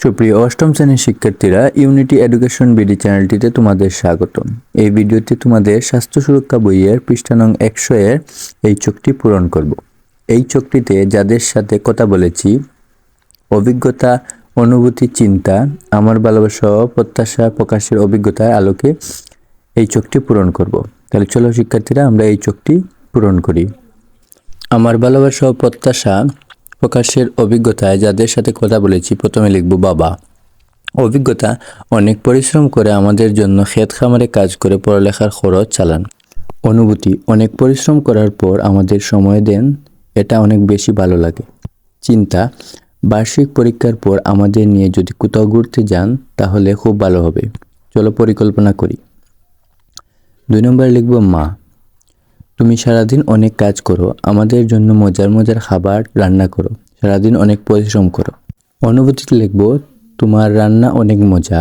সুপ্রিয় অষ্টম শ্রেণির শিক্ষার্থীরা ইউনিটি এডুকেশন বিডি চ্যানেলটিতে তোমাদের স্বাগতম। এই ভিডিওতে তোমাদের স্বাস্থ্য সুরক্ষা বইয়ের পৃষ্ঠানং একশো এর এই চোখটি পূরণ করব। এই চোখটিতে যাদের সাথে কথা বলেছি, অভিজ্ঞতা, অনুভূতি, চিন্তা, আমার ভালোবাসা প্রত্যাশা প্রকাশের অভিজ্ঞতার আলোকে এই চোখটি পূরণ করব। তাহলে চলো শিক্ষার্থীরা, আমরা এই চোখটি পূরণ করি। আমার ভালোবাসা প্রত্যাশা প্রকাশের অভিজ্ঞতায় যাদের সাথে কথা বলেছি, প্রথমে লিখব বাবা। অভিজ্ঞতা, অনেক পরিশ্রম করে আমাদের জন্য ক্ষেত খামারে কাজ করে পড়ালেখার খরচ চালান। অনুভূতি, অনেক পরিশ্রম করার পর আমাদের সময় দেন, এটা অনেক বেশি ভালো লাগে। চিন্তা, বার্ষিক পরীক্ষার পর আমাদের নিয়ে যদি কোথাও ঘুরতে যান, তাহলে খুব ভালো হবে। চলো পরিকল্পনা করি। দুই নম্বর লিখব মা। তুমি সারাদিন অনেক কাজ করো, আমাদের জন্য মজার মজার খাবার রান্না করো, সারাদিন অনেক পরিশ্রম করো। অনুভূতিতে লিখব, তোমার রান্না অনেক মজা,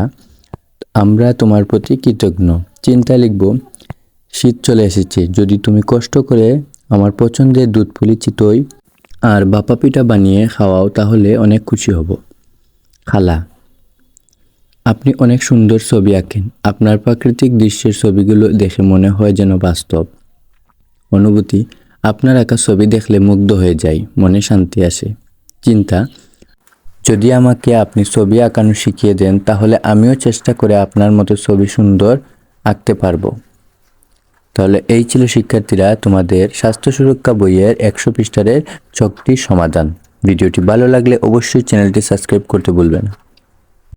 আমরা তোমার প্রতি কৃতজ্ঞ। চিন্তা লিখব, শীত চলে এসেছে, যদি তুমি কষ্ট করে আমার পছন্দের দুধ পুলি চিতই আর বাপা পিঠা বানিয়ে খাওয়াও, তাহলে অনেক খুশি হব। খালা, আপনি অনেক সুন্দর ছবি আঁকেন, আপনার প্রাকৃতিক দৃশ্যের ছবিগুলো দেখে মনে হয় যেন বাস্তব। অনুভূতি, আপনার আঁকা ছবি দেখলে মুগ্ধ হয়ে যায়, মনে শান্তি আসে। চিন্তা, যদি আমাকে আপনি ছবি আঁকানো শিখিয়ে দেন, তাহলে আমিও চেষ্টা করে আপনার মতো ছবি সুন্দর আঁকতে পারব। তাহলে এই ছিল শিক্ষার্থীরা তোমাদের স্বাস্থ্য সুরক্ষা বইয়ের একশো পৃষ্ঠারের চকটির সমাধান। ভিডিওটি ভালো লাগলে অবশ্যই চ্যানেলটি সাবস্ক্রাইব করতে ভুলবেন না।